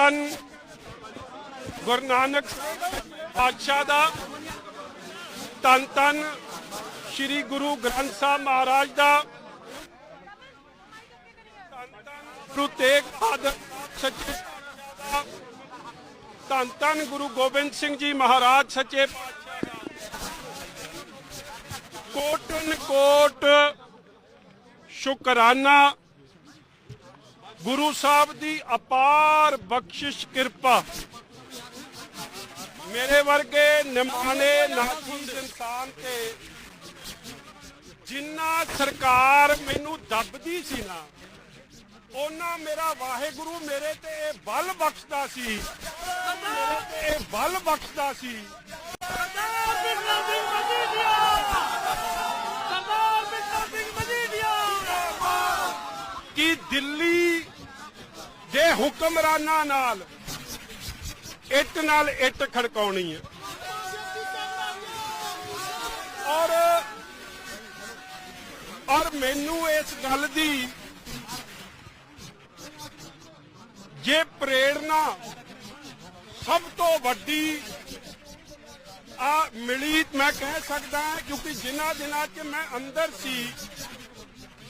ਤਨ ਗੁਰੂ ਨਾਨਕ ਪਾਤਸ਼ਾਹ ਦਾ ਤਨ ਤਨ ਸ੍ਰੀ ਗੁਰੂ ਗ੍ਰੰਥ ਸਾਹਿਬ ਮਹਾਰਾਜ ਦਾ ਗੁਰੂ ਤੇਗ ਬਹਾਦਰ ਸੱਚੇ ਪਾਤਸ਼ਾਹ ਦਾ ਧੰਨ ਧੰਨ ਗੁਰੂ ਗੋਬਿੰਦ ਸਿੰਘ ਜੀ ਮਹਾਰਾਜ ਸੱਚੇ ਕੋਟਨ ਕੋਟ ਸ਼ੁਕਰਾਨਾ ਗੁਰੂ ਸਾਹਿਬ ਦੀ ਅਪਾਰ ਬਖਸ਼ਿਸ਼ ਕਿਰਪਾ। ਮੇਰੇ ਵਰਗੇ ਨਿਮਾਣੇ ਨਾਚੀਜ਼ ਇਨਸਾਨ ਤੇ ਜਿੰਨਾ ਸਰਕਾਰ ਮੈਨੂੰ ਦੱਬਦੀ ਸੀ ਨਾ ਉਹਨਾਂ ਮੇਰਾ ਵਾਹਿਗੁਰੂ ਮੇਰੇ ਤੇ ਇਹ ਬਲ ਬਖਸ਼ਦਾ ਸੀ। ਮੇਰੇ ਤੇ ਇਹ ਬਲ ਬਖਸ਼ਦਾ ਸੀ। ਸਰਦਾਰ ਬਿਕਰਮ ਜੇ ਹੁਕਮਰਾਨਾਂ ਨਾਲ ਇੱਟ ਨਾਲ ਇੱਟ ਖੜਕਾਉਣੀ ਹੈ। ਔਰ ਔਰ ਮੈਨੂੰ ਇਸ ਗੱਲ ਦੀ ਜੇ ਪ੍ਰੇਰਣਾ ਸਭ ਤੋਂ ਵੱਡੀ ਆ ਮਿਲੀ, ਮੈਂ ਕਹਿ ਸਕਦਾ ਕਿਉਂਕਿ ਜਿਨ੍ਹਾਂ ਦਿਨਾਂ 'ਚ ਮੈਂ ਅੰਦਰ ਸੀ,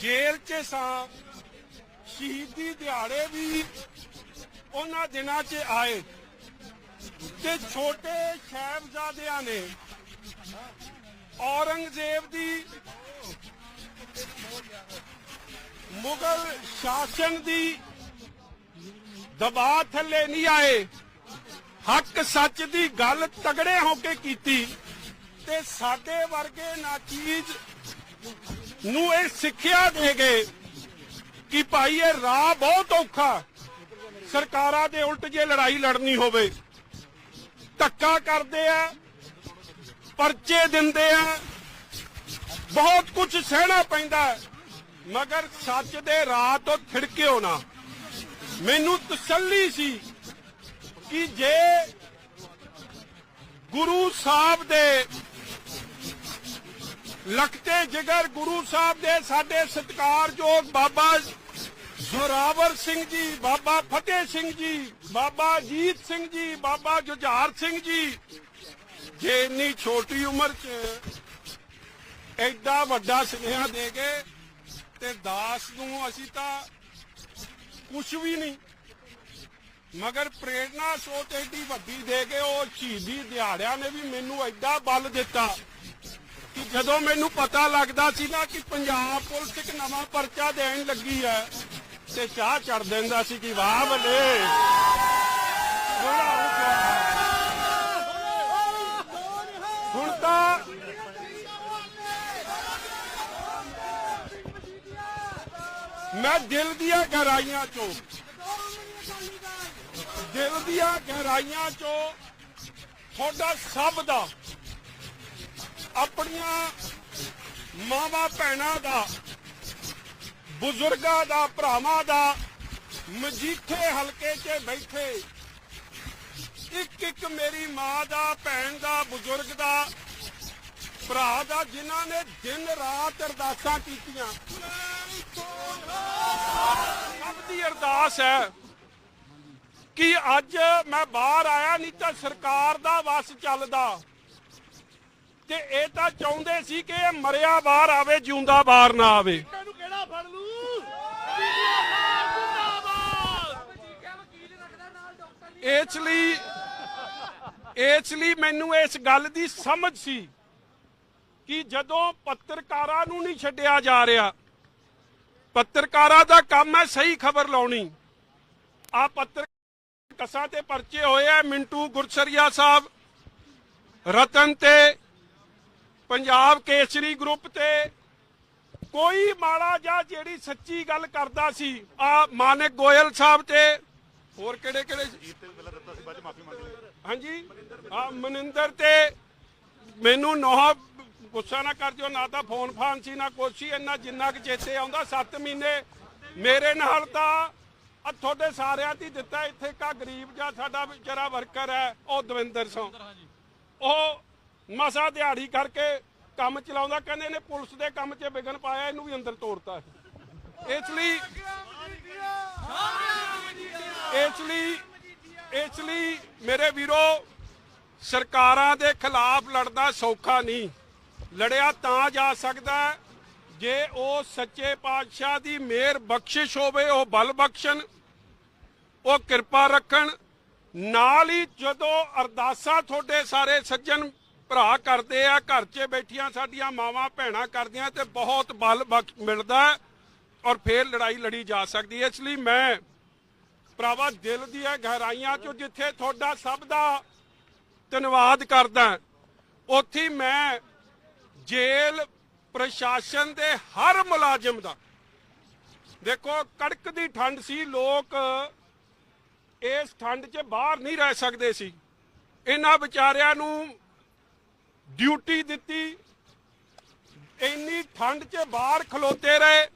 ਜੇਲ੍ਹ 'ਚ ਸਾਂ ਸ਼ਹੀਦੀ ਦਿਹਾੜੇ ਵੀ ਉਹਨਾਂ ਦਿਨਾਂ 'ਚ ਆਏ। ਤੇ ਛੋਟੇ ਸਾਹਿਬਜ਼ਾਦਿਆਂ ਨੇ ਔਰੰਗਜ਼ੇਬ ਦੀ ਮੁਗਲ ਸ਼ਾਸਨ ਦੀ ਦਬਾਅ ਥੱਲੇ ਨਹੀਂ ਆਏ। ਹੱਕ ਸੱਚ ਦੀ ਗੱਲ ਤਗੜੇ ਹੋ ਕੇ ਕੀਤੀ ਤੇ ਸਾਡੇ ਵਰਗੇ ਨਾਚੀਜ਼ ਨੂੰ ਇਹ ਸਿੱਖਿਆ ਦੇ ਗਏ। ਕਿ ਭਾਈ, ਇਹ ਰਾਹ ਬਹੁਤ ਔਖਾ। ਸਰਕਾਰਾਂ ਦੇ ਉਲਟ ਜੇ ਲੜਾਈ ਲੜਨੀ ਹੋਵੇ, ਧੱਕਾ ਕਰਦੇ ਆ, ਪਰਚੇ ਦਿੰਦੇ ਆ, ਬਹੁਤ ਕੁਝ ਸਹਿਣਾ ਪੈਂਦਾ। ਮਗਰ ਸੱਚ ਦੇ ਰਾਹ ਤੋਂ ਥਿੜਕਿਓ ਨਾ। ਮੈਨੂੰ ਤਸੱਲੀ ਸੀ ਕਿ ਜੇ ਗੁਰੂ ਸਾਹਿਬ ਦੇ ਲਖਤੇ ਜਿਗਰ ਗੁਰੂ ਸਾਹਿਬ ਦੇ ਸਾਡੇ ਸਤਿਕਾਰਯੋਗ ਬਾਬਾ ਜ਼ੋਰਾਵਰ ਸਿੰਘ ਜੀ, ਬਾਬਾ ਫਤਿਹ ਸਿੰਘ ਜੀ, ਬਾਬਾ ਜੀਤ ਸਿੰਘ ਜੀ, ਬਾਬਾ ਜੁਝਾਰ ਸਿੰਘ ਜੀ, ਜੇ ਇੰਨੀ ਛੋਟੀ ਉਮਰ 'ਚ ਐਡਾ ਵੱਡਾ ਸੁਨੇਹਾ ਦੇ ਗਏ ਤੇ ਦਾਸ ਨੂੰ ਅਸੀਂ ਤਾਂ ਕੁਝ ਵੀ ਨਹੀਂ, ਮਗਰ ਪ੍ਰੇਰਣਾ ਸੋਚ ਐਡੀ ਵੱਡੀ ਦੇ ਕੇ ਉਹ ਸ਼ਹੀਦੀ ਦਿਹਾੜਿਆਂ ਨੇ ਵੀ ਮੈਨੂੰ ਐਡਾ ਬਲ ਦਿੱਤਾ ਕਿ ਜਦੋਂ ਮੈਨੂੰ ਪਤਾ ਲੱਗਦਾ ਸੀ ਨਾ ਕਿ ਪੰਜਾਬ ਪੁਲਿਸ ਇੱਕ ਨਵਾਂ ਪਰਚਾ ਦੇਣ ਲੱਗੀ ਹੈ ਤੇ ਚਾਹ ਚੜ ਦਿੰਦਾ ਸੀ ਕਿ ਵਾਹ ਬੱਲੇ ਬੜਾ ਹੋ ਗਿਆ। ਹੁਣ ਤਾਂ ਮੈਂ ਦਿਲ ਦੀਆਂ ਗਹਿਰਾਈਆਂ ਚੋਂ, ਦਿਲ ਦੀਆਂ ਗਹਿਰਾਈਆਂ ਚੋਂ ਤੁਹਾਡਾ ਸਭ ਦਾ, ਆਪਣੀਆਂ ਮਾਵਾ ਭੈਣਾਂ ਦਾ ਬਜ਼ੁਰਗਾਂ ਦਾ, ਭਰਾਵਾਂ ਦਾ ਮਜੀਠੇ ਹਲਕੇ 'ਚ ਬੈਠੇ। ਇੱਕ ਇੱਕ ਮੇਰੀ ਮਾਂ ਦਾ, ਭੈਣ ਦਾ, ਬਜ਼ੁਰਗ ਦਾ, ਭਰਾ ਦਾ, ਜਿਨ੍ਹਾਂ ਨੇ ਦਿਨ ਰਾਤ ਅਰਦਾਸਾਂ ਕੀਤੀਆਂ। ਸਭ ਦੀ ਅਰਦਾਸ ਹੈ ਕਿ ਅੱਜ ਮੈਂ ਬਾਹਰ ਆਇਆ ਨਹੀਂ ਤਾਂ ਸਰਕਾਰ ਦਾ ਵਸ ਚੱਲਦਾ। ਤੇ ਇਹ ਤਾਂ ਚਾਹੁੰਦੇ ਸੀ ਕਿ ਇਹ ਮਰਿਆ ਬਾਹਰ ਆਵੇ, ਜਿਉਂਦਾ ਬਾਹਰ ਨਾ ਆਵੇ। ਇਸ ਲਈ ਇਸ ਲਈ ਮੈਨੂੰ ਇਸ ਗੱਲ ਦੀ ਸਮਝ ਸੀ ਕਿ ਜਦੋਂ ਪੱਤਰਕਾਰਾਂ ਨੂੰ ਨਹੀਂ ਛੱਡਿਆ ਜਾ ਰਿਹਾ, ਪੱਤਰਕਾਰਾਂ ਦਾ ਕੰਮ ਹੈ ਸਹੀ ਖਬਰ ਲਾਉਣੀ। ਆ ਪੱਤਰ ਕਸਾਂ ਤੇ ਪਰਚੇ ਹੋਏ ਆ, ਮਿੰਟੂ ਗੁਰਸਰੀਆ ਸਾਹਿਬ, ਰਤਨ ਤੇ, ਪੰਜਾਬ ਕੇਸਰੀ ਗਰੁੱਪ ਤੇ। ਕੋਈ ਮਾੜਾ ਜਾਂ ਜਿਹੜੀ ਸੱਚੀ ਗੱਲ ਕਰਦਾ ਸੀ ਆ ਮਾਨਕ ਗੋਇਲ ਸਾਹਿਬ ਤੇ, ਹੋਰ ਕਿਹੜੇ ਕਿਹੜੇ ਸੀ? ਹਾਂਜੀ ਆ ਮਨਿੰਦਰ ਤੇ ਮੈਨੂੰ ਨੋਹ ਗੁੱਸਾ ਨਾ ਕਰ ਜਿਓ ਨਾ ਤਾਂ ਫੋਨ ਫਾਨ ਸੀ, ਨਾ ਕੁਛ ਸੀ, ਇੰਨਾ ਜਿੰਨਾ ਕਿ ਚੇਤੇ ਆਉਂਦਾ 7 ਮਹੀਨੇ ਮੇਰੇ ਨਾਲ ਤਾਂ ਆ ਤੁਹਾਡੇ ਸਾਰਿਆਂ ਦੀ ਦਿੱਤਾ, ਇੱਥੇ ਕਾ ਗਰੀਬ ਜਾਂ ਸਾਡਾ ਵਿਚਾਰਾ ਵਰਕਰ ਹੈ, ਉਹ ਦਵਿੰਦਰ ਸਿੰਘ ਉਹ ਮਸਾ ਦਿਹਾੜੀ ਕਰਕੇ ਕੰਮ ਚਲਾਉਂਦਾ, ਕਹਿੰਦੇ ਨੇ ਪੁਲਿਸ ਦੇ ਕੰਮ 'ਚ ਵਿਗਨ ਪਾਇਆ, ਇਹਨੂੰ ਵੀ ਅੰਦਰ ਤੋੜਤਾ ਇਸ ਲਈ ਇਸ ਲਈ ਇਸ ਲਈ ਮੇਰੇ ਵੀਰੋ, ਸਰਕਾਰਾਂ ਦੇ ਖਿਲਾਫ ਲੜਨਾ ਸੌਖਾ ਨਹੀਂ। ਲੜਿਆ ਤਾਂ ਜਾ ਸਕਦਾ ਜੇ ਉਹ ਸੱਚੇ ਪਾਤਸ਼ਾਹ ਦੀ ਮਿਹਰ ਬਖਸ਼ਿਸ਼ ਹੋਵੇ, ਉਹ ਬਲ ਬਖਸ਼ਣ, ਉਹ ਕਿਰਪਾ ਰੱਖਣ। ਨਾਲ ਹੀ ਜਦੋਂ ਅਰਦਾਸਾਂ ਤੁਹਾਡੇ ਸਾਰੇ ਸੱਜਣ ਭਰਾ ਕਰਦੇ ਆ, ਘਰ 'ਚ ਬੈਠੀਆਂ ਸਾਡੀਆਂ ਮਾਵਾਂ ਭੈਣਾਂ ਕਰਦੀਆਂ ਤੇ ਬਹੁਤ ਬਲ ਬਖਸ਼ ਮਿਲਦਾ ਔਰ ਫੇਰ ਲੜਾਈ ਲੜੀ ਜਾ ਸਕਦੀ ਹੈ। ਇਸ ਲਈ ਮੈਂ ਭਰਾਵਾ, ਦਿਲ ਦੀਆਂ ਗਹਿਰਾਈਆਂ 'ਚੋਂ ਜਿੱਥੇ ਤੁਹਾਡਾ ਸਭ ਦਾ ਧੰਨਵਾਦ ਕਰਦਾ, ਉੱਥੇ ਮੈਂ ਜੇਲ੍ਹ ਪ੍ਰਸ਼ਾਸਨ ਦੇ ਹਰ ਮੁਲਾਜ਼ਮ ਦਾ। ਦੇਖੋ, ਕੜਕ ਦੀ ਠੰਡ ਸੀ, ਲੋਕ ਇਸ ਠੰਡ 'ਚ ਬਾਹਰ ਨਹੀਂ ਰਹਿ ਸਕਦੇ ਸੀ। ਇਹਨਾਂ ਵਿਚਾਰਿਆਂ ਨੂੰ ਡਿਊਟੀ ਦਿੱਤੀ। ਇੰਨੀ ਠੰਡ 'ਚ ਬਾਹਰ ਖਲੋਤੇ ਰਹੇ।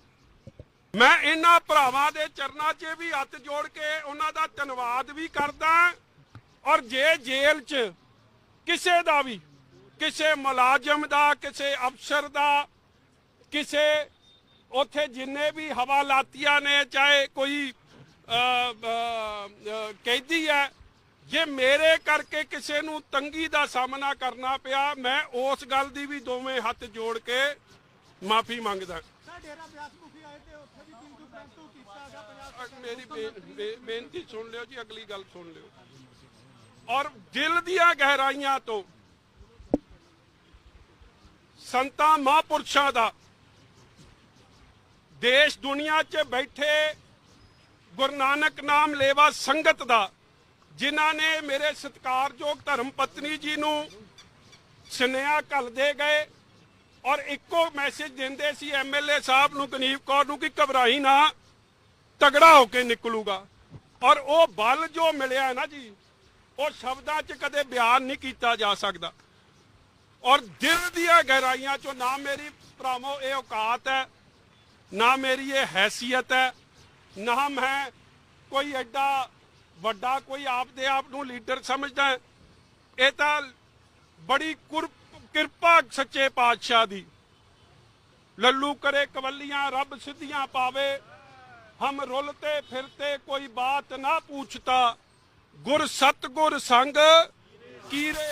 ਮੈਂ ਇਹਨਾਂ ਭਰਾਵਾਂ ਦੇ ਚਰਨਾਂ 'ਚ ਵੀ ਹੱਥ ਜੋੜ ਕੇ ਉਹਨਾਂ ਦਾ ਧੰਨਵਾਦ ਵੀ ਕਰਦਾ ਔਰ ਜੇ ਜੇਲ੍ਹ 'ਚ ਕਿਸੇ ਦਾ ਵੀ, ਕਿਸੇ ਮੁਲਾਜ਼ਮ ਦਾ, ਕਿਸੇ ਅਫਸਰ ਦਾ, ਕਿਸੇ ਉੱਥੇ ਜਿੰਨੇ ਵੀ ਹਵਾਲਾਤੀਆਂ ਨੇ, ਚਾਹੇ ਕੋਈ ਕੈਦੀ ਹੈ, ਜੇ ਮੇਰੇ ਕਰਕੇ ਕਿਸੇ ਨੂੰ ਤੰਗੀ ਦਾ ਸਾਹਮਣਾ ਕਰਨਾ ਪਿਆ, ਮੈਂ ਉਸ ਗੱਲ ਦੀ ਵੀ ਦੋਵੇਂ ਹੱਥ ਜੋੜ ਕੇ ਮਾਫੀ ਮੰਗਦਾ। ਡੇਰਾ ਬਿਆਸ ਮੁਖੀ ਆਏ ਤੇ ਉੱਥੇ ਵੀ ਕਿੰਤੂ ਪ੍ਰੰਤੂ ਕੀਤਾ ਗਿਆ ਪੰਜਾਬ ਅ, ਮੇਰੀ ਬੇ- ਬੇ- ਬੇਨਤੀ ਸੁਣ ਲਿਓ ਜੀ ਅਗਲੀ ਗੱਲ ਸੁਣ ਲਿਓ। ਔਰ ਦਿਲ ਦੀਆਂ ਗਹਿਰਾਈਆਂ ਤੋਂ ਸੰਤਾਂ ਮਹਾਂਪੁਰਸ਼ਾਂ ਦਾ ਦੇਸ਼ ਦੁਨੀਆ 'ਚ ਬੈਠੇ ਗੁਰੂ ਨਾਨਕ ਨਾਮ ਲੇਵਾ ਸੰਗਤ ਦਾ ਜਿਨ੍ਹਾਂ ਨੇ ਮੇਰੇ ਸਤਿਕਾਰਯੋਗ ਧਰਮ ਪਤਨੀ ਜੀ ਨੂੰ ਸੁਨੇਹਾ ਘੱਲਦੇ ਗਏ ਔਰ ਇੱਕੋ ਮੈਸੇਜ ਦਿੰਦੇ ਸੀ ਐਮਐਲਏ ਸਾਹਿਬ ਨੂੰ ਗਨੀਵ ਕੌਰ ਨੂੰ ਕਿ ਘਬਰਾਈ ਨਾ, ਤਗੜਾ ਹੋ ਕੇ ਨਿਕਲੂਗਾ। ਔਰ ਉਹ ਬਲ ਜੋ ਮਿਲਿਆ ਨਾ ਜੀ, ਉਹ ਸ਼ਬਦਾਂ 'ਚ ਕਦੇ ਬਿਆਨ ਨਹੀਂ ਕੀਤਾ ਜਾ ਸਕਦਾ। ਔਰ ਦਿਲ ਦੀਆਂ ਗਹਿਰਾਈਆਂ 'ਚੋਂ ਨਾ ਮੇਰੀ ਭਰਾਵੋ ਇਹ ਔਕਾਤ ਹੈ, ਨਾ ਮੇਰੀ ਇਹ ਹੈਸੀਅਤ ਹੈ, ਨਾ ਮੈਂ ਕੋਈ ਐਡਾ ਵੱਡਾ ਕੋਈ ਆਪਦੇ ਆਪ ਨੂੰ ਲੀਡਰ ਸਮਝਦਾ। ਇਹ ਤਾਂ ਬੜੀ ਕੁਰ- ਕਿਰਪਾ ਸੱਚੇ ਪਾਤਸ਼ਾਹ ਦੀ। ਲੱਲੂ ਕਰੇ ਕਵੱਲੀਆਂ, ਰੱਬ ਸਿੱਧੀਆਂ ਪਾਵੇ। ਹਮ ਰੁਲਤੇ ਫਿਰਤੇ ਕੋਈ ਬਾਤ ਨਾ ਪੁੱਛਤਾ। ਗੁਰ ਸਤਗੁਰ ਸੰਗ ਕੀਰੇ